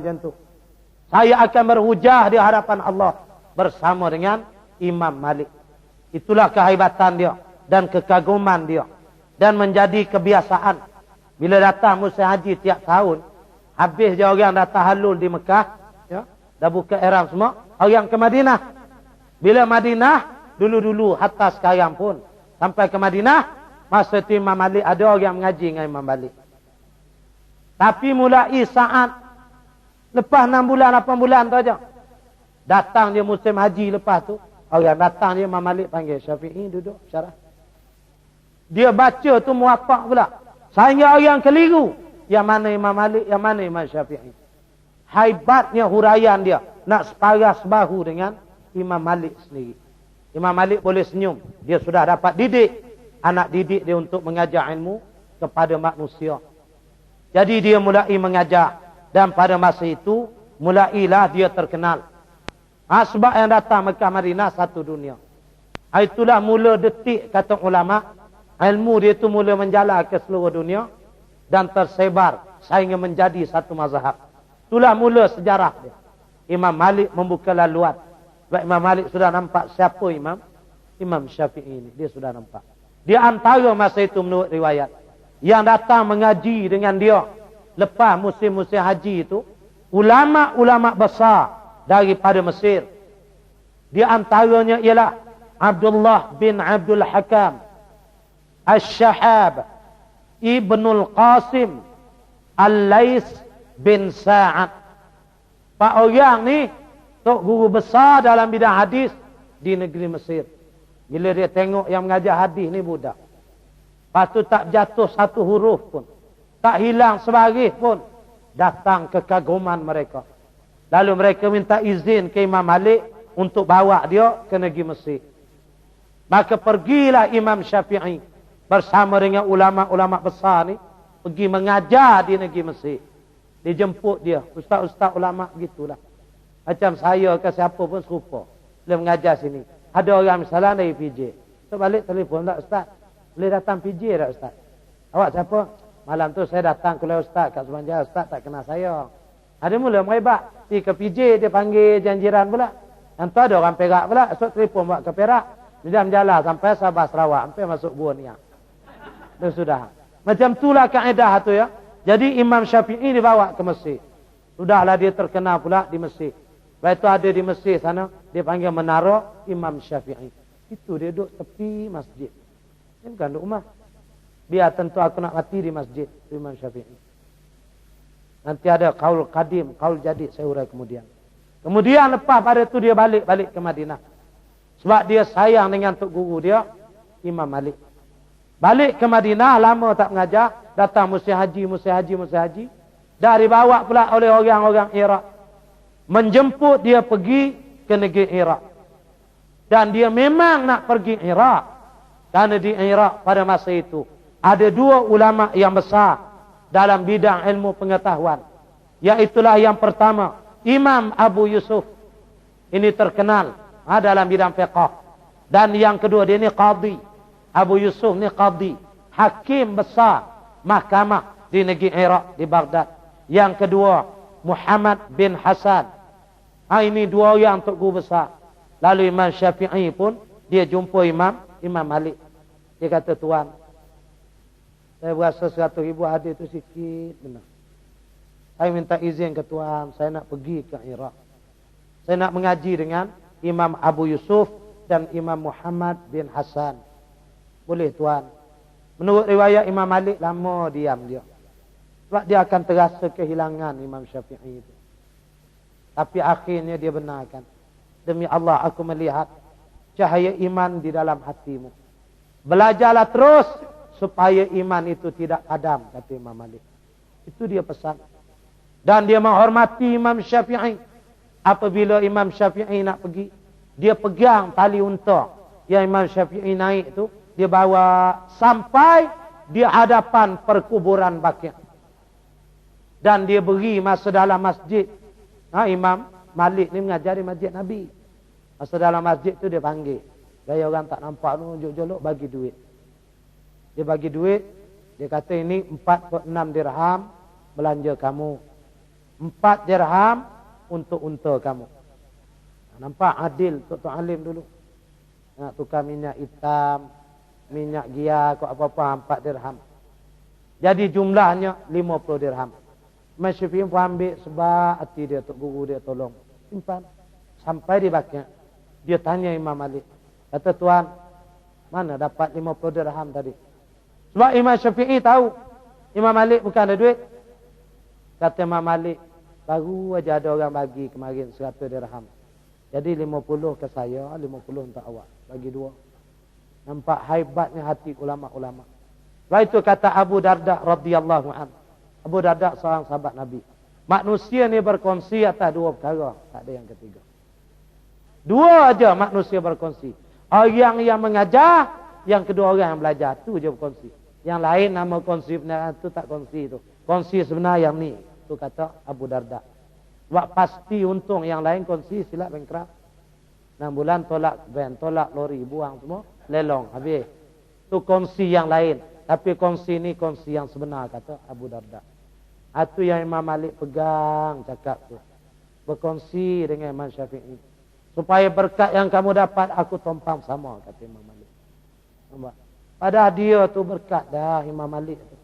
macam tu. Saya akan berhujah di hadapan Allah bersama dengan Imam Malik. Itulah kehebatan dia dan kekaguman dia. Dan menjadi kebiasaan. Bila datang musim haji tiap tahun, habis je orang datang halul di Mekah, ya, dah buka ihram semua, orang ke Madinah. Bila Madinah, dulu-dulu hatta sekarang pun, sampai ke Madinah, masa itu Imam Malik, ada orang mengaji dengan Imam Malik. Tapi mulai saat, lepas 6 bulan, 8 bulan tu aja. Datang dia musim haji lepas tu, orang datang dia Imam Malik panggil Syafi'i duduk syarah. Dia baca tu muapak pula. Sehingga orang keliru. Yang mana Imam Malik, yang mana Imam Syafi'i. Haibatnya huraian dia. Nak separas bahu dengan Imam Malik sendiri. Imam Malik boleh senyum. Dia sudah dapat didik. Anak didik dia untuk mengajar ilmu kepada manusia. Jadi dia mulai mengajar. Dan pada masa itu, mulailah dia terkenal. Ha, sebab yang datang Mekah Madinah satu dunia. Ha, itulah mula detik kata ulama' ilmu dia itu mula menjalar ke seluruh dunia dan tersebar sehingga menjadi satu mazhab. Itulah mula sejarah dia. Imam Malik membuka laluan. Sebab Imam Malik sudah nampak siapa Imam? Imam Syafi'i ini. Dia sudah nampak. Dia antara masa itu menurut riwayat. Yang datang mengaji dengan dia. Lepas musim-musim haji itu. Ulama-ulama besar daripada Mesir. Di antaranya ialah Abdullah bin Abdul Hakam Al-Shahab Ibnul Qasim Al-Lais bin Sa'ad Pak orang ni Tok guru besar dalam bidang hadis Di negeri Mesir Bila dia tengok yang mengajar hadis ni budak Lepas tu tak jatuh satu huruf pun Tak hilang sebaris pun Datang kekaguman mereka Lalu mereka minta izin ke Imam Malik Untuk bawa dia ke negeri Mesir Maka pergilah Imam Syafi'i bersama dengan ulama-ulama besar ni pergi mengajar di negeri Mesir. Dijemput dia, ustaz-ustaz ulama gitulah. Macam saya ke siapa pun serupa. Boleh mengajar sini. Ada orang misalnya dari PJ. So balik telefon tak ustaz? Boleh datang PJ tak ustaz? Awak siapa? Malam tu saya datang ke ustaz kat Sumanjaya. Ustaz tak kenal saya. Ada mula merebak. Pergi ke PJ dia panggil janjiran pula. Yang tu ada orang Perak pula. Esok telefon buat ke Perak. Dia menjalan sampai Sabah Sarawak. Sampai masuk buah niat dan sudah. Macam itulah kaedah tu ya. Jadi Imam Syafi'i dibawa ke Mesir. Sudahlah dia terkenal pula di Mesir. Lepas itu ada di Mesir sana, dia panggil menara Imam Syafi'i. Itu dia duduk tepi masjid. Ini bukan duduk rumah. Biar tentu aku nak mati di masjid Imam Syafi'i. Nanti ada kaul kadim, kaul jadi saya urai kemudian. Kemudian lepas pada itu dia balik balik ke Madinah. Sebab dia sayang dengan tok guru dia Imam Malik. Balik ke Madinah, lama tak mengajar. Datang musim haji, musim haji, musim haji. Dari bawa pula oleh orang-orang Iraq. Menjemput dia pergi ke negeri Iraq. Dan dia memang nak pergi Iraq. Kerana di Iraq pada masa itu. Ada dua ulama yang besar. Dalam bidang ilmu pengetahuan. Iaitulah yang pertama. Imam Abu Yusuf. Ini terkenal. Ha, dalam bidang fiqah. Dan yang kedua dia ini Qadhi. Abu Yusuf ni qadi, hakim besar mahkamah di negeri Iraq di Baghdad. Yang kedua, Muhammad bin Hasan. Ha, ini dua untuk guru besar. Lalu Imam Syafi'i pun dia jumpa Imam Imam Malik. Dia kata, Tuan, saya berasa seratus ribu hadir itu sikit. Benar. Saya minta izin ke Tuan, saya nak pergi ke Iraq. Saya nak mengaji dengan Imam Abu Yusuf dan Imam Muhammad bin Hasan. Boleh tuan. Menurut riwayat Imam Malik lama diam dia. Sebab dia akan terasa kehilangan Imam Syafi'i itu. Tapi akhirnya dia benarkan. Demi Allah aku melihat cahaya iman di dalam hatimu. Belajarlah terus supaya iman itu tidak padam kata Imam Malik. Itu dia pesan. Dan dia menghormati Imam Syafi'i. Apabila Imam Syafi'i nak pergi, dia pegang tali unta yang Imam Syafi'i naik itu dia bawa sampai di hadapan perkuburan Baqi'. Dan dia beri masa dalam masjid. Ha, Imam Malik ni mengajari masjid Nabi. Masa dalam masjid tu dia panggil. Gaya orang tak nampak tu, jolok-jolok bagi duit. Dia bagi duit. Dia kata ini 46 dirham belanja kamu. Empat dirham untuk unta kamu. Nampak adil Tok Tok Alim dulu. Nak tukar minyak hitam, minyak gia, kok apa-apa empat dirham. Jadi jumlahnya lima puluh dirham. Imam Syafi'i pun ambil sebab hati dia, Tok Guru dia tolong. Simpan. Sampai di baknya. Dia tanya Imam Malik. Kata Tuan, mana dapat lima puluh dirham tadi? Sebab Imam Syafi'i tahu. Imam Malik bukan ada duit. Kata Imam Malik, baru aja ada orang bagi kemarin seratus dirham. Jadi lima puluh ke saya, lima puluh untuk awak. Bagi dua. Nampak hebatnya hati ulama-ulama. Sebab itu kata Abu Darda radhiyallahu anhu. Abu Darda seorang sahabat Nabi. Manusia ni berkongsi atas dua perkara. Tak ada yang ketiga. Dua aja manusia berkongsi. Orang yang mengajar, yang kedua orang yang belajar. Itu je berkongsi. Yang lain nama kongsi benar itu tak kongsi itu. Kongsi sebenar yang ni. Itu kata Abu Darda. Sebab pasti untung yang lain kongsi silap bengkrap. Enam bulan tolak van, tolak lori, buang semua. Lelong, habis. Itu kongsi yang lain. Tapi kongsi ni kongsi yang sebenar kata Abu Darda. Itu yang Imam Malik pegang cakap tu. Berkongsi dengan Imam Syafi'i. Supaya berkat yang kamu dapat aku tompang sama kata Imam Malik. Nampak? Padahal dia tu berkat dah Imam Malik tu.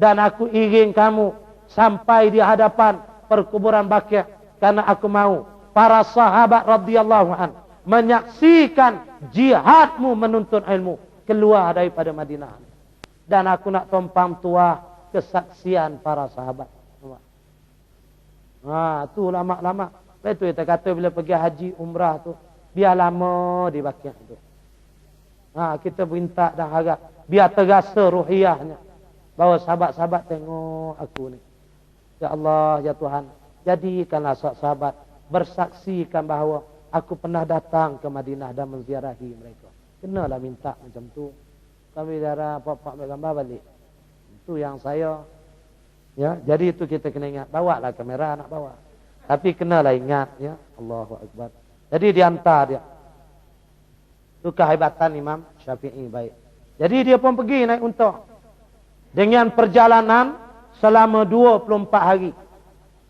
Dan aku ingin kamu sampai di hadapan perkuburan Baqi' karena aku mau para sahabat radhiyallahu an menyaksikan jihadmu menuntut ilmu keluar daripada Madinah. Dan aku nak tompang tuah kesaksian para sahabat. Ha, tu lama-lama. Betul kita kata bila pergi haji umrah tu, biar lama di bakian tu. Ha, kita minta dan harap biar terasa ruhiyahnya bahawa sahabat-sahabat tengok aku ni. Ya Allah, ya Tuhan, jadikanlah sahabat bersaksikan bahawa aku pernah datang ke Madinah dan menziarahi mereka. Kenalah minta macam tu. Kami darah apa-apa ambil gambar balik. Itu yang saya ya, jadi itu kita kena ingat. Bawa lah kamera nak bawa. Tapi kenalah ingat ya. Allahu akbar. Jadi diantar dia. Itu kehebatan Imam Syafi'i baik. Jadi dia pun pergi naik unta. Dengan perjalanan selama 24 hari.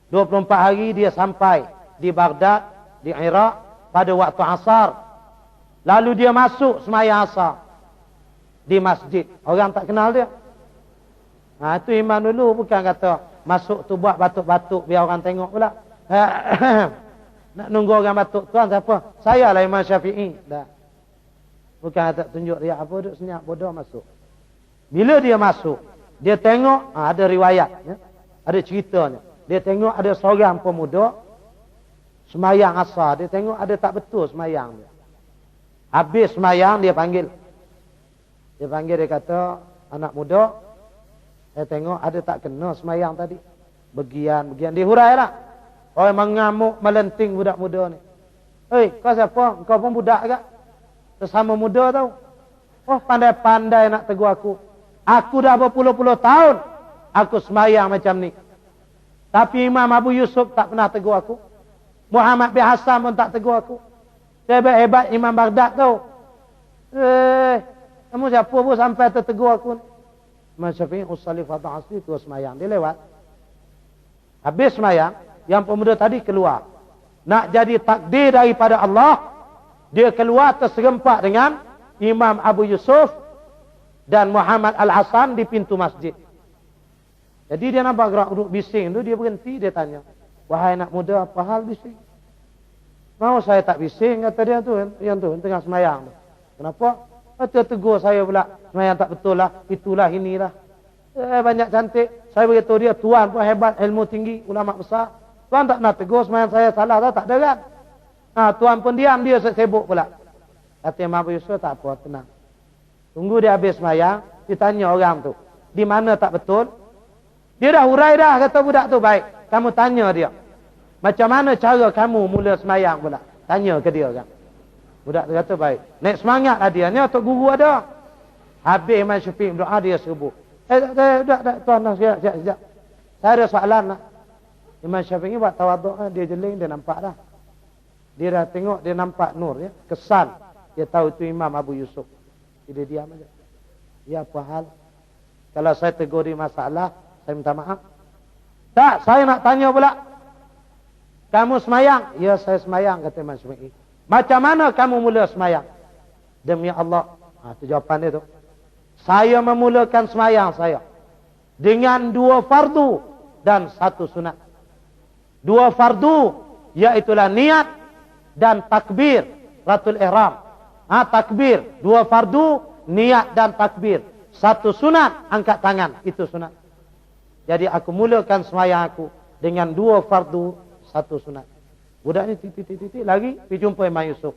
24 hari dia sampai di Baghdad, di Iraq pada waktu asar. Lalu dia masuk semayang asar di masjid. Orang tak kenal dia. Ha, itu iman dulu bukan kata masuk tu buat batuk-batuk biar orang tengok pula. Nak nunggu orang batuk. Tuan siapa? Saya lah Imam Syafi'i. Dah. Bukan kata tunjuk dia apa duduk senyap bodoh masuk. Bila dia masuk, dia tengok ha, ada riwayat. Ya? Ada ceritanya. Dia tengok ada seorang pemuda semayang asar. Dia tengok ada tak betul semayang dia. Habis semayang dia panggil. Dia panggil dia kata anak muda saya tengok ada tak kena semayang tadi. Begian, begian. Dia hurai lah. Orang mengamuk, melenting budak muda ni. Hei, kau siapa? Kau pun budak ke? Sesama muda tau. Oh, pandai-pandai nak tegur aku. Aku dah berpuluh-puluh tahun. Aku semayang macam ni. Tapi Imam Abu Yusuf tak pernah tegur aku. Muhammad bin Hassan pun tak tegur aku. Hebat-hebat Imam Baghdad tau. Eh, kamu siapa pun sampai tertegur aku ni. Imam Syafi'i usalli fardhu asli terus semayang. Dia lewat. Habis semayang, yang pemuda tadi keluar. Nak jadi takdir daripada Allah, dia keluar terserempak dengan Imam Abu Yusuf dan Muhammad Al-Hasan di pintu masjid. Jadi dia nampak gerak duduk bising tu, dia berhenti, dia tanya. Wahai anak muda, apa hal bising? Mau saya tak bising, kata dia tu, yang tu, tengah semayang. Kenapa? Kata tegur saya pula. Semayang tak betul lah. Itulah inilah. Eh, banyak cantik. Saya beritahu dia. Tuan pun hebat. Ilmu tinggi. Ulama besar. Tuan tak nak tegur. Semayang saya salah? Tak ada kan? Ha, tuan pun diam. Dia sibuk pula. Kata Imam Abu Yusuf tak apa. Tenang. Tunggu dia habis semayang. Dia tanya orang tu. Di mana tak betul? Dia dah hurai dah. Kata budak tu. Baik. Kamu tanya dia. Macam mana cara kamu mula semayang pula? Tanya ke dia kan? Budak tu kata baik. Naik semangat lah dia. Ni untuk guru ada. Habis Imam Syafiq berdoa dia sebut. Eh, tak, tak, tak, tak, tuan, tuan, sekejap, sekejap. Saya ada soalan lah. Imam Syafiq ni buat tawaduk. Dia jeling, dia nampak dah. Dia dah tengok, dia nampak nur ya. Kesan. Dia tahu itu Imam Abu Yusuf. Dia diam aja. Ya apa hal? Kalau saya tegur dia masalah, saya minta maaf. Tak, saya nak tanya pula. Kamu semayang? Ya, saya semayang, kata Imam Syafi'i. Macam mana kamu mula semayang? Demi Allah. Ha, itu jawapan dia tu. Saya memulakan semayang saya. Dengan dua fardu dan satu sunat. Dua fardu, iaitulah niat dan takbir. Ratul Ihram. Ha, takbir. Dua fardu, niat dan takbir. Satu sunat, angkat tangan. Itu sunat. Jadi aku mulakan semayang aku dengan dua fardu, satu sunat. Budak ni titik-titik lagi pergi jumpa Imam Yusuf.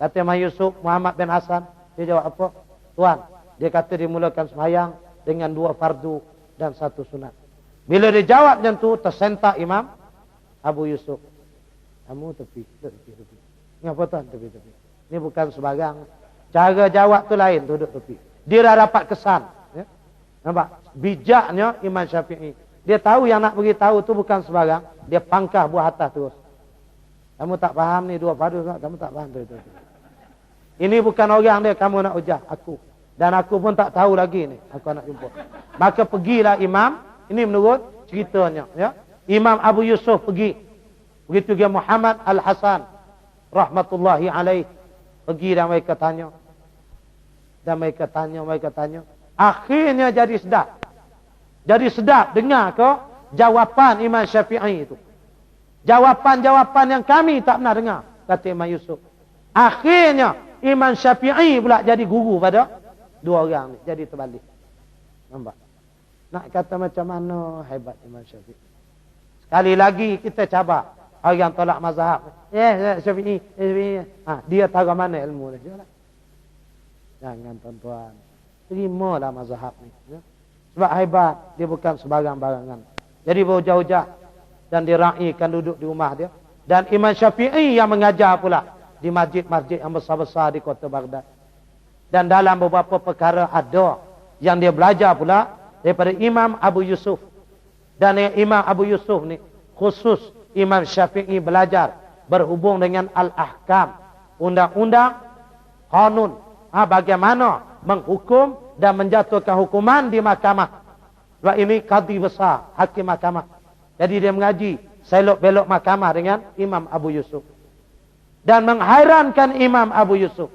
Kata Imam Yusuf, Muhammad bin Hassan, dia jawab apa? Tuan, dia kata dia mulakan semayang dengan dua fardu dan satu sunat. Bila dia jawab macam tu, tersentak Imam Abu Yusuf. Kamu tepi, tepi, tepi. Ini apa tuan tepi, tepi? Ini bukan sebagang. Cara jawab tu lain, duduk tepi. Dia dah dapat kesan. Nampak? Bijaknya Imam Syafi'i. Dia tahu yang nak beritahu tu bukan sebarang. Dia pangkah buah atas terus. Kamu tak faham ni dua padu. Kamu tak faham. Itu, itu. Ini bukan orang dia kamu nak ujah. Aku. Dan aku pun tak tahu lagi ni. Aku nak jumpa. Maka pergilah imam. Ini menurut ceritanya. Ya. Imam Abu Yusuf pergi. Begitu dia Muhammad Al-Hasan. Rahmatullahi alaih. Pergi dan mereka tanya. Dan mereka tanya, mereka tanya. Akhirnya jadi sedap. Jadi sedap dengar ke jawapan Imam Syafi'i itu. Jawapan-jawapan yang kami tak pernah dengar. Kata Imam Yusuf. Akhirnya Imam Syafi'i pula jadi guru pada dua orang ni. Jadi terbalik. Nampak? Nak kata macam mana hebat Imam Syafi'i. Sekali lagi kita cabar. Orang tolak mazhab. Ya, yeah, Syafi'i. Syafi'i. Ha, dia tahu mana ilmu dia. Jangan tuan-tuan terimalah mazhab ni. Ya. Sebab hebat, dia bukan sebarang barangan. Jadi berujah-ujah dan diraihkan duduk di rumah dia. Dan Imam Syafi'i yang mengajar pula di masjid-masjid yang besar-besar di kota Baghdad. Dan dalam beberapa perkara ada yang dia belajar pula daripada Imam Abu Yusuf. Dan Imam Abu Yusuf ni khusus Imam Syafi'i belajar berhubung dengan Al-Ahkam. Undang-undang, kanun. Ha, bagaimana menghukum dan menjatuhkan hukuman di mahkamah. Sebab ini kadi besar, hakim mahkamah. Jadi dia mengaji selok belok mahkamah dengan Imam Abu Yusuf. Dan menghairankan Imam Abu Yusuf.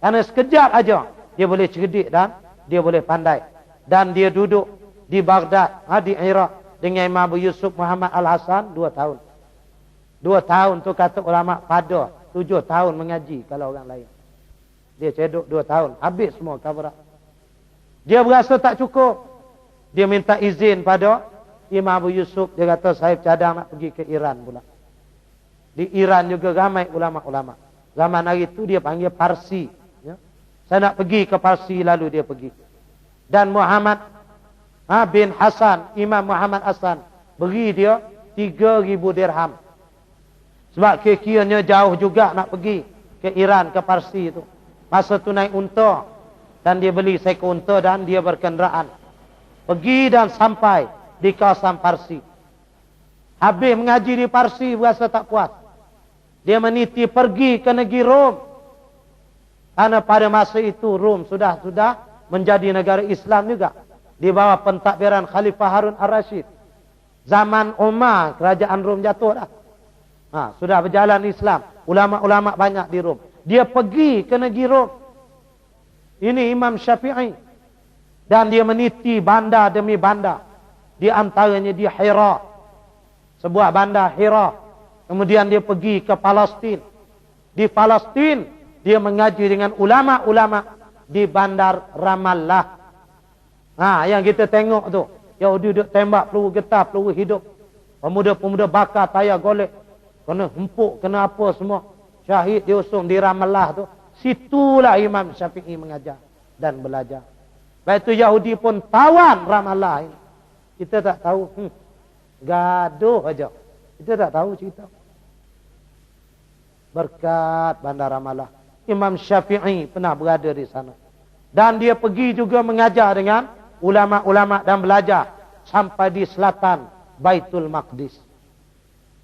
Karena sekejap aja dia boleh cerdik dan dia boleh pandai. Dan dia duduk di Baghdad, ha, di Iraq dengan Imam Abu Yusuf Muhammad Al-Hasan dua tahun. Dua tahun tu kata ulama pada tujuh tahun mengaji kalau orang lain. Dia cedok dua tahun. Habis semua kabarat. Dia berasa tak cukup. Dia minta izin pada Imam Abu Yusuf. Dia kata saya cadang nak pergi ke Iran pula. Di Iran juga ramai ulama-ulama. Zaman hari itu dia panggil Parsi. Ya. Saya nak pergi ke Parsi lalu dia pergi. Dan Muhammad ha, bin Hasan, Imam Muhammad Hasan. Beri dia 3,000 dirham. Sebab kira-kiranya jauh juga nak pergi ke Iran, ke Parsi itu. Masa tu naik unta. Dan dia beli seekor unta dan dia berkenderaan. Pergi dan sampai di kawasan Parsi. Habis mengaji di Parsi berasa tak puas. Dia meniti pergi ke negeri Rom. Karena pada masa itu Rom sudah sudah menjadi negara Islam juga. Di bawah pentadbiran Khalifah Harun al-Rashid. Zaman Umar, kerajaan Rom jatuh dah. Ha, sudah berjalan Islam. Ulama-ulama banyak di Rom. Dia pergi ke negeri Rom. Ini Imam Syafi'i. Dan dia meniti bandar demi bandar. Di antaranya di Hira. Sebuah bandar Hira. Kemudian dia pergi ke Palestin. Di Palestin, dia mengaji dengan ulama-ulama di bandar Ramallah. Ha, yang kita tengok tu. Yahudi duduk tembak peluru getah, peluru hidup. Pemuda-pemuda bakar tayar golek. Kena empuk, kena apa semua syahid diusung di Ramallah tu. Situlah Imam Syafi'i mengajar dan belajar. Lepas itu Yahudi pun tawan Ramallah ini. Kita tak tahu. Hmm. Gaduh aja. Kita tak tahu cerita. Berkat bandar Ramallah. Imam Syafi'i pernah berada di sana. Dan dia pergi juga mengajar dengan ulama-ulama dan belajar. Sampai di selatan Baitul Maqdis.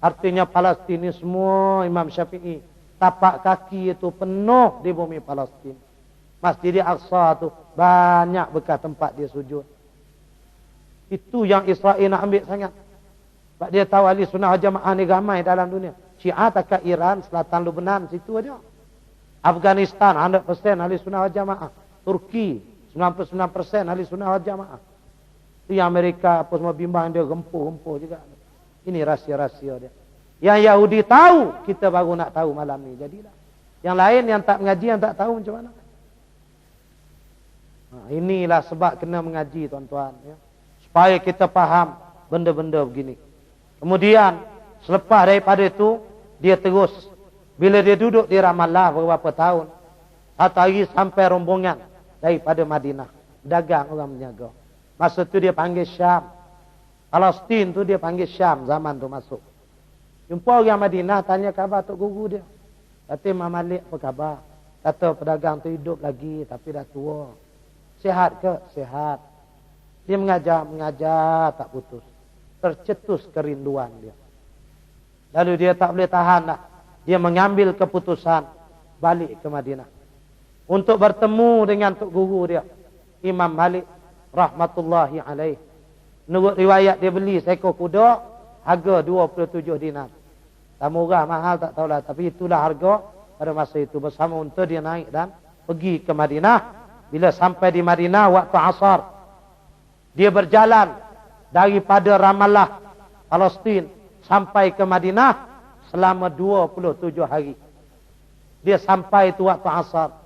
Artinya Palestin semua Imam Syafi'i tapak kaki itu penuh di bumi Palestin. Masjid Al-Aqsa itu banyak bekas tempat dia sujud. Itu yang Israel nak ambil sangat. Sebab dia tahu ahli sunnah jamaah ni ramai dalam dunia. Syiah tak Iran, Selatan Lebanon, situ aja. Afghanistan 100% ahli sunnah jamaah. Turki 99% ahli sunnah jamaah. Di Amerika apa semua bimbang dia gempuh-gempuh juga. Ini rahsia-rahsia dia. Yang Yahudi tahu, kita baru nak tahu malam ni. Jadilah. Yang lain yang tak mengaji, yang tak tahu macam mana. Ha, inilah sebab kena mengaji tuan-tuan. Ya. Supaya kita faham benda-benda begini. Kemudian selepas daripada itu dia terus bila dia duduk di Ramallah beberapa tahun satu hari sampai rombongan daripada Madinah dagang orang menjaga. Masa tu dia panggil Syam. Palestin tu dia panggil Syam zaman tu masuk. Jumpa orang Madinah tanya khabar tok guru dia. Kata Imam Malik apa khabar? Kata pedagang tu hidup lagi tapi dah tua. Sehat ke? Sehat. Dia mengajar, mengajar tak putus tercetus kerinduan dia. Lalu dia tak boleh tahan dah. Dia mengambil keputusan balik ke Madinah. Untuk bertemu dengan Tok Guru dia. Imam Malik rahmatullahi alaih. Menurut riwayat dia beli seekor kuda. Harga 27 dinar. Tak murah, mahal tak tahulah. Tapi itulah harga pada masa itu. Bersama untuk dia naik dan pergi ke Madinah. Bila sampai di Madinah waktu asar. Dia berjalan daripada Ramallah Palestin sampai ke Madinah selama 27 hari. Dia sampai itu waktu asar.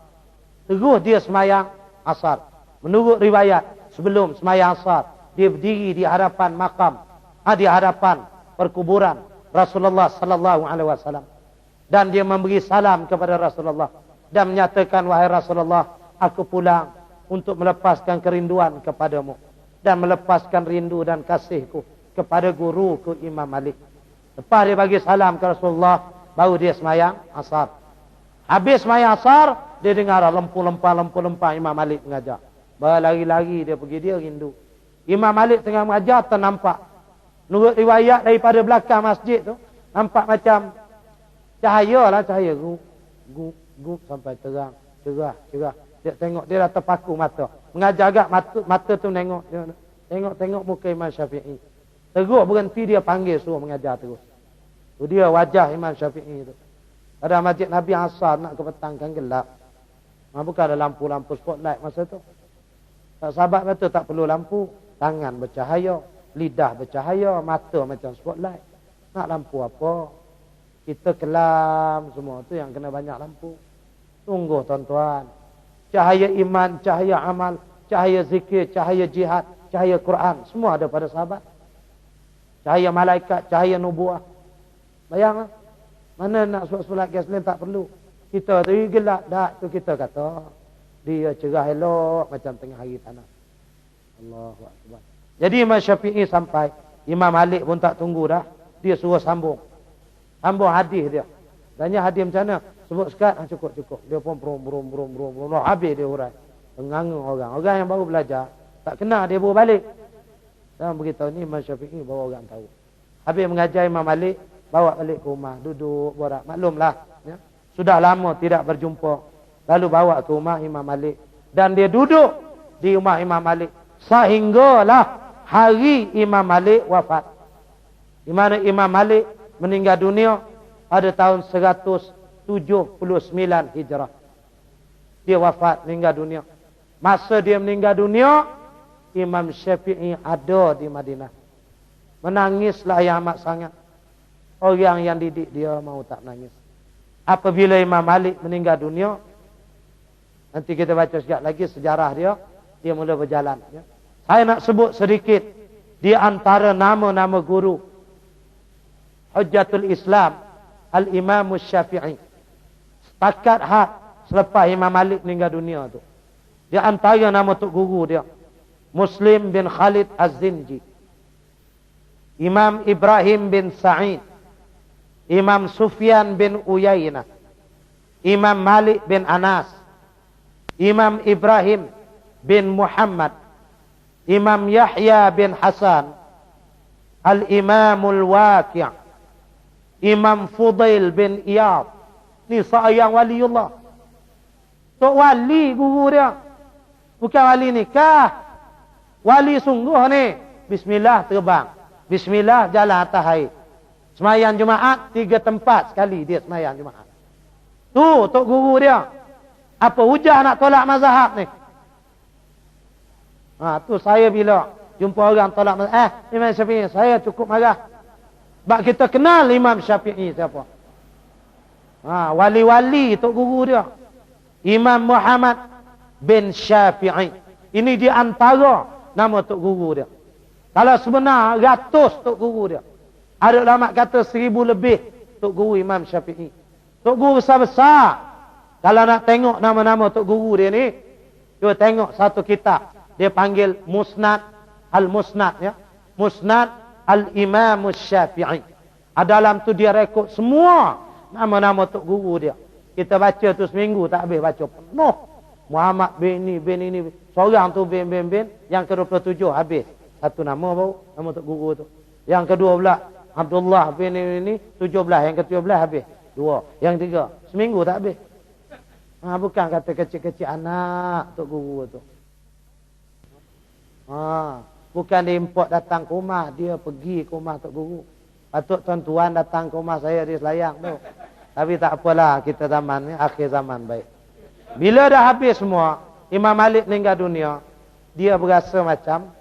Terus dia semayang asar. Menurut riwayat sebelum semayang asar. Dia berdiri di hadapan makam. Ha, di hadapan perkuburan Rasulullah sallallahu alaihi wasallam. Dan dia memberi salam kepada Rasulullah. Dan menyatakan wahai Rasulullah. Aku pulang untuk melepaskan kerinduan kepadamu dan melepaskan rindu dan kasihku kepada guruku Imam Malik. Lepas dia bagi salam ke Rasulullah, baru dia semayang asar. Habis semayang asar, dia dengar lempu-lempah-lempu-lempah Imam Malik mengajar. Berlari-lari dia pergi, dia rindu. Imam Malik tengah mengajar, ternampak. Menurut riwayat daripada belakang masjid tu, nampak macam cahaya lah, cahaya. Gup, gup, gup sampai terang, cerah, cerah. Dia tengok, dia dah terpaku mata. Mengajar agak mata, mata tu tengok. Tengok-tengok muka Imam Syafi'i. Terus berhenti dia panggil suruh mengajar terus. Tu dia wajah Imam Syafi'i tu. Ada masjid Nabi Asar nak ke petang kan gelap. Ha, bukan ada lampu-lampu spotlight masa tu. Tak sahabat kata tak perlu lampu. Tangan bercahaya. Lidah bercahaya. Mata macam spotlight. Nak lampu apa? Kita kelam semua tu yang kena banyak lampu. Tunggu tuan-tuan cahaya iman, cahaya amal, cahaya zikir, cahaya jihad, cahaya Quran, semua ada pada sahabat. Cahaya malaikat, cahaya nubuah. Bayanglah. Mana nak solat-solat gas lain tak perlu. Kita tu gelap dak tu kita kata dia cerah elok macam tengah hari tanah. Allahu akbar. Jadi Imam Syafi'i sampai Imam Malik pun tak tunggu dah. Dia suruh sambung. Sambung hadis dia. Tanya hadis macam mana? Sebut sekat, ah, cukup, cukup. Dia pun berum, berum, berum, berum, berum. Habis dia urai. Mengangung orang. Orang yang baru belajar. Tak kenal, dia baru balik. Dan beritahu ni Imam Syafi'i bawa orang tahu. Habis mengajar Imam Malik, bawa balik ke rumah. Duduk, borak. Maklumlah. Sudah lama tidak berjumpa. Lalu bawa ke rumah Imam Malik. Dan dia duduk di rumah Imam Malik. Sehinggalah hari Imam Malik wafat. Di mana Imam Malik meninggal dunia pada tahun 100 79 Hijrah. Dia wafat, meninggal dunia. Masa dia meninggal dunia, Imam Syafi'i ada di Madinah. Menangislah yang amat sangat. Orang yang didik dia mau tak nangis. Apabila Imam Malik meninggal dunia, nanti kita baca sekejap lagi sejarah dia, dia mula berjalan. Ya. Saya nak sebut sedikit di antara nama-nama guru Hujjatul Islam Al-Imam Syafi'i. Pakat hak selepas Imam Malik meninggal dunia tu. Dia antara nama tok guru dia. Muslim bin Khalid Az-Zinji. Imam Ibrahim bin Sa'id. Imam Sufyan bin Uyainah. Imam Malik bin Anas. Imam Ibrahim bin Muhammad. Imam Yahya bin Hasan. Al-Imamul Waqi' Imam Fudail bin Iyad. Ni seorang waliullah. Tok wali guru dia. Bukan wali nikah. Wali sungguh ni. Bismillah terbang. Bismillah jalan atas air. Semayang Jumaat tiga tempat sekali dia semayang Jumaat. Tu tok guru dia. Apa hujah nak tolak mazhab ni? Ha tu saya bila jumpa orang tolak mazhab, eh Imam Syafi'i saya cukup marah. Sebab kita kenal Imam Syafi'i siapa? Ha wali-wali tok guru dia. Imam Muhammad bin Syafi'i. Ini di antara nama tok guru dia. Kalau sebenar ratus tok guru dia. Ada ulama kata seribu lebih tok guru Imam Syafi'i. Tok guru besar-besar. Kalau nak tengok nama-nama tok guru dia ni, cuba tengok satu kitab. Dia panggil Musnad Al-Musnad ya. Musnad Al-Imam Syafi'i. Dalam tu dia rekod semua nama-nama tok guru dia. Kita baca tu seminggu tak habis baca penuh. Muhammad bin ini, bin ini. Seorang tu bin, bin, bin. Yang ke-27 habis. Satu nama baru. Nama tok guru tu. Yang kedua pula. Abdullah bin ini, ini. 17. Yang ke-17 habis. Dua. Yang tiga. Seminggu tak habis. Ha, bukan kata kecil-kecil anak tok guru tu. Ha, bukan dia import datang ke rumah. Dia pergi ke rumah tok guru. Patut tuan-tuan datang ke rumah saya di Selayang tu. Tapi tak apalah kita zaman ni. Akhir zaman baik. Bila dah habis semua. Imam Malik meninggal dunia. Dia berasa macam.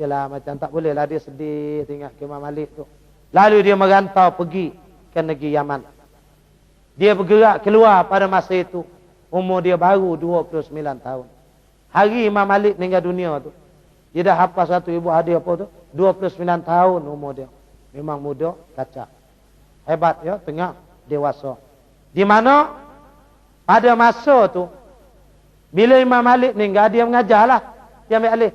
Yalah macam tak boleh lah dia sedih. Tengok ke Imam Malik tu. Lalu dia merantau pergi ke negeri Yaman. Dia bergerak keluar pada masa itu. Umur dia baru 29 tahun. Hari Imam Malik meninggal dunia tu. Dia dah hafal satu ibu hadiah apa tu? 29 tahun umur dia. Memang muda, kacak. Hebat ya, tengah dewasa. Di mana? Pada masa tu, bila Imam Malik meninggal, dia mengajarlah. Dia ambil alih.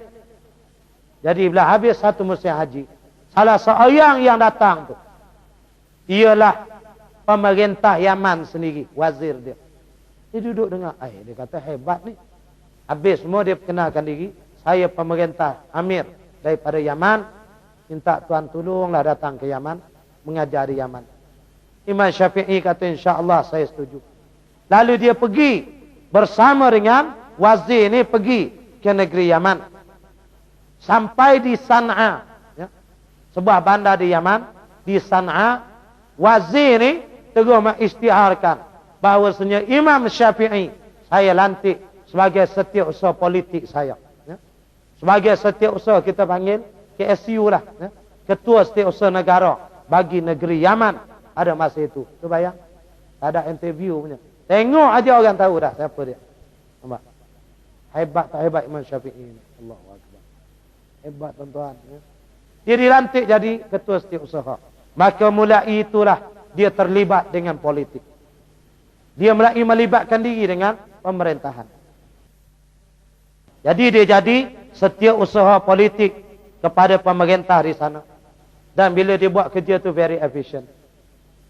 Jadi bila habis satu musim haji, salah seorang yang datang tu, ialah pemerintah Yaman sendiri, wazir dia. Dia duduk dengar, eh, dia kata hebat ni. Habis semua dia perkenalkan diri, saya pemerintah Amir daripada Yaman minta tuan tolonglah datang ke Yaman mengajar di Yaman Imam Syafi'i kata insya-Allah saya setuju lalu dia pergi bersama dengan wazir ini pergi ke negeri Yaman sampai di Sana'a. Sebuah bandar di Yaman di Sana'a wazir ini tegur mengisytiharkan bahawasanya Imam Syafi'i saya lantik sebagai setiausaha politik saya Sebagai setiausaha kita panggil KSU lah. Ya. Ketua setiausaha negara bagi negeri Yaman. Ada masa itu. Tu bayang. Ada interview punya. Tengok aja orang tahu dah siapa dia. Nampak? Hebat tak hebat Imam Syafi'i. Allah. Hebat tuan-tuan. Ya. Dia dilantik jadi ketua setiausaha. Maka mulai itulah dia terlibat dengan politik. Dia mulai melibatkan diri dengan pemerintahan. Jadi dia jadi setiap usaha politik kepada pemerintah di sana. Dan bila dia buat kerja tu very efficient.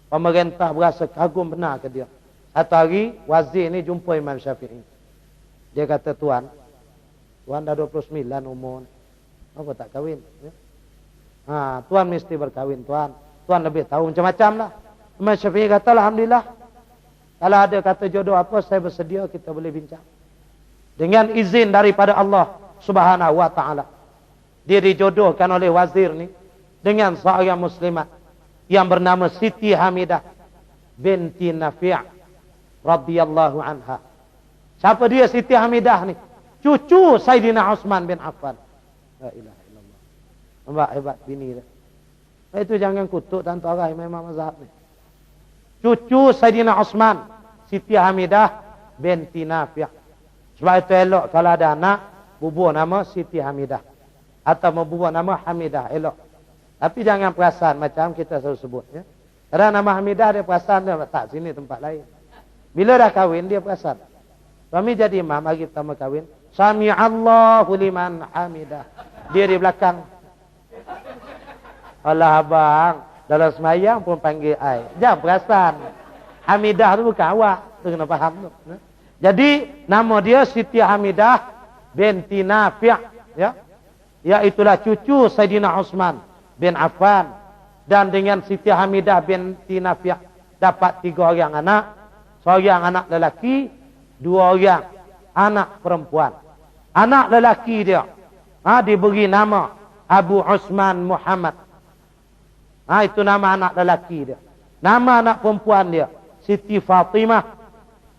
Pemerintah berasa kagum benar ke dia. Satu hari, wazir ni jumpa Imam Syafi'i. Dia kata, Tuan, Tuan dah 29 umur. Apa tak kahwin? Ya? Ha, tuan mesti berkahwin, Tuan. Tuan lebih tahu macam-macam lah. Imam Syafi'i kata, Alhamdulillah. Kalau ada kata jodoh apa, saya bersedia, kita boleh bincang. Dengan izin daripada Allah subhanahu wa ta'ala. Dia dijodohkan oleh wazir ni dengan seorang muslimat yang bernama Siti Hamidah binti Nafi' radhiyallahu anha. Siapa dia Siti Hamidah ni? Cucu Sayyidina Utsman bin Affan. La. Nampak hebat bini dia. Itu jangan kutuk dan tarah memang mazhab ni. Cucu Sayyidina Utsman Siti Hamidah binti Nafi'. Sebab itu elok kalau ada anak bubuh nama Siti Hamidah. Atau membubuh nama Hamidah elok. Tapi jangan perasan macam kita selalu sebut ya. Kerana nama Hamidah dia perasan dia tak sini tempat lain. Bila dah kahwin dia perasan. Suami jadi imam lagi pertama kahwin. Sami Allahu liman Hamidah. Dia di belakang Allah abang. Dalam semayang pun panggil ai. Jangan perasan. Hamidah tu bukan awak. Tu kena faham tu. Ya? jadi nama dia Siti Hamidah binti Nafi' ya. Yaitulah cucu Sayyidina Utsman bin Affan. Dan dengan Siti Hamidah binti Nafi' dapat tiga orang anak. Seorang anak lelaki dua orang anak perempuan. Anak lelaki dia ha, diberi nama Abu Utsman Muhammad Ha, itu nama anak lelaki dia. Nama anak perempuan dia. Siti Fatimah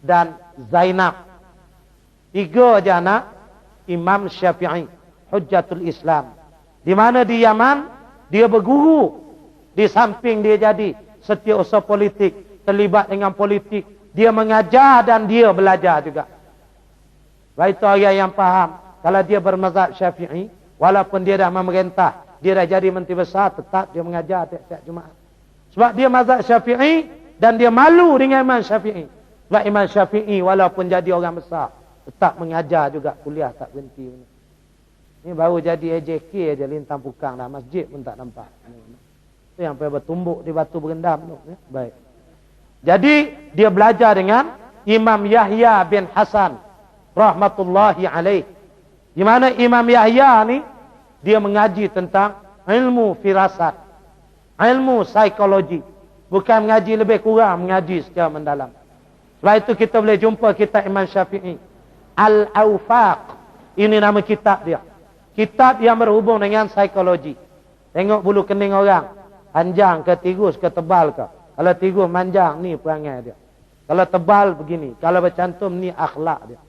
dan Zainab. Tiga aja anak Imam Syafi'i. Hujjatul Islam. Di mana di Yaman, dia berguru. Di samping dia jadi setiausaha politik. Terlibat dengan politik. Dia mengajar dan dia belajar juga. Baik itu orang yang faham. Kalau dia bermazhab syafi'i. Walaupun dia dah memerintah. Dia dah jadi menteri besar. Tetap dia mengajar tiap-tiap Jumaat. Sebab dia mazhab syafi'i. Dan dia malu dengan Imam Syafi'i. Sebab Imam Syafi'i walaupun jadi orang besar. Tetap mengajar juga kuliah tak berhenti. Ini baru jadi AJK aja lintang pukang dah. Masjid pun tak nampak. Itu yang perlu bertumbuk di batu berendam. Ya? Baik. Jadi dia belajar dengan Imam Yahya bin Hasan rahmatullahi alaih. Di mana Imam Yahya ni dia mengaji tentang ilmu firasat, ilmu psikologi. Bukan mengaji lebih kurang, mengaji secara mendalam. Sebab itu kita boleh jumpa kitab Imam Syafi'i. Al-Awfaq. Ini nama kitab dia. Kitab yang berhubung dengan psikologi. Tengok bulu kening orang. Panjang ke tirus ke tebal ke. Kalau tirus manjang, ni perangai dia. Kalau tebal begini. Kalau bercantum, ni akhlak dia.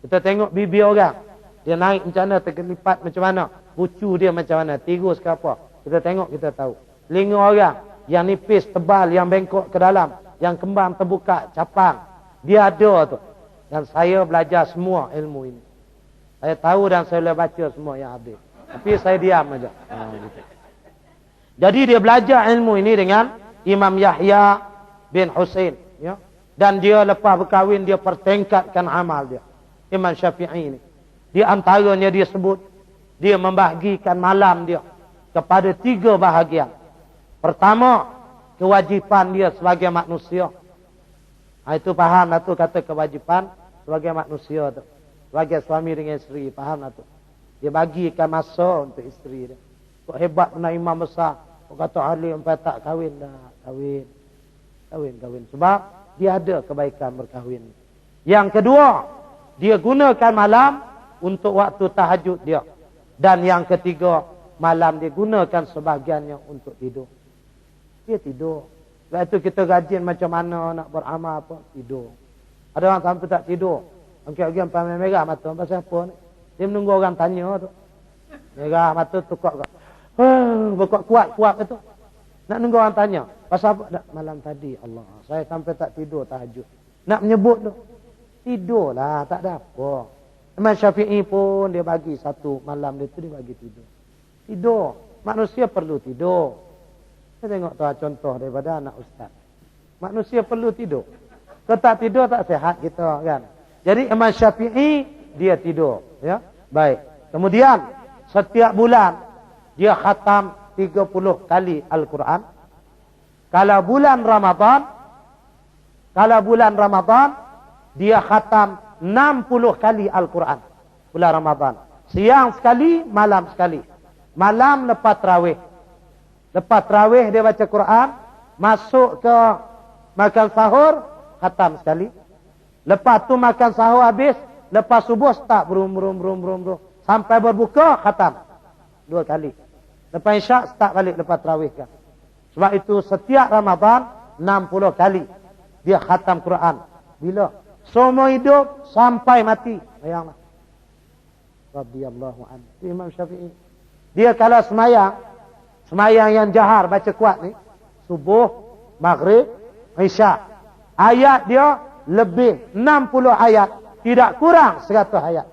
Kita tengok bibi orang. Dia naik macam mana, tergelipat macam mana. Bucu dia macam mana, tirus ke apa. Kita tengok, kita tahu. Linga orang yang nipis, tebal, yang bengkok ke dalam. Yang kembang terbuka, capang. Dia ada tu. Dan saya belajar semua ilmu ini. Saya tahu dan saya boleh baca semua yang habis. Tapi saya diam saja. Ha. Jadi dia belajar ilmu ini dengan Imam Yahya bin Hussein. Ya? Dan dia lepas berkahwin, dia pertingkatkan amal dia. Imam Syafi'i ini. Di antaranya dia sebut, dia membahagikan malam dia kepada tiga bahagian. Pertama, kewajipan dia sebagai manusia. Ha, itu faham lah tu kata kewajipan sebagai manusia tu. Sebagai suami dengan isteri, faham lah tu. Dia bagikan masa untuk isteri dia. Kok hebat pernah imam besar. Kok kata ahli empat tak kahwin dah. Kahwin. Kahwin, kahwin. Sebab dia ada kebaikan berkahwin. Yang kedua, dia gunakan malam untuk waktu tahajud dia. Dan yang ketiga, malam dia gunakan sebahagiannya untuk tidur. Dia tidur. Sebab itu kita rajin macam mana nak beramal apa, tidur. Ada orang sampai tak tidur. Mungkin-mungkin pamer merah mata, pasal apa ni? Dia menunggu orang tanya tu. Merah mata tukar kau. Huh, berkuat-kuat itu. Nak nunggu orang tanya. Pasal apa? Malam tadi, Allah. Saya sampai tak tidur tahajud. Nak menyebut tu. Tidurlah, tak ada apa. Imam Syafi'i pun dia bagi satu malam dia tu dia bagi tidur. Tidur. Manusia perlu tidur. Saya tengok tu contoh daripada anak ustaz. Manusia perlu tidur. Kalau tak tidur tak sehat kita kan. Jadi Imam Syafi'i dia tidur, ya. Baik. Kemudian setiap bulan dia khatam 30 kali Al-Quran. Kalau bulan Ramadan kalau bulan Ramadan dia khatam 60 kali Al-Quran. Bulan Ramadan. Siang sekali, malam sekali. Malam lepas terawih. Lepas terawih dia baca Quran. Masuk ke makan sahur, khatam sekali. Lepas tu makan sahur habis. Lepas subuh start berum, berum, berum, berum, berum. Sampai berbuka, khatam. Dua kali. Lepas isyak, start balik lepas terawih kan. Sebab itu setiap Ramadan, 60 kali. Dia khatam Quran. Bila? Semua hidup sampai mati. Bayanglah. Radiyallahu anhu. Imam Syafi'i. Dia kalau semayang, semayang yang jahar baca kuat ni, subuh, maghrib, isyak. Ayat dia lebih 60 ayat. Tidak kurang 100 ayat.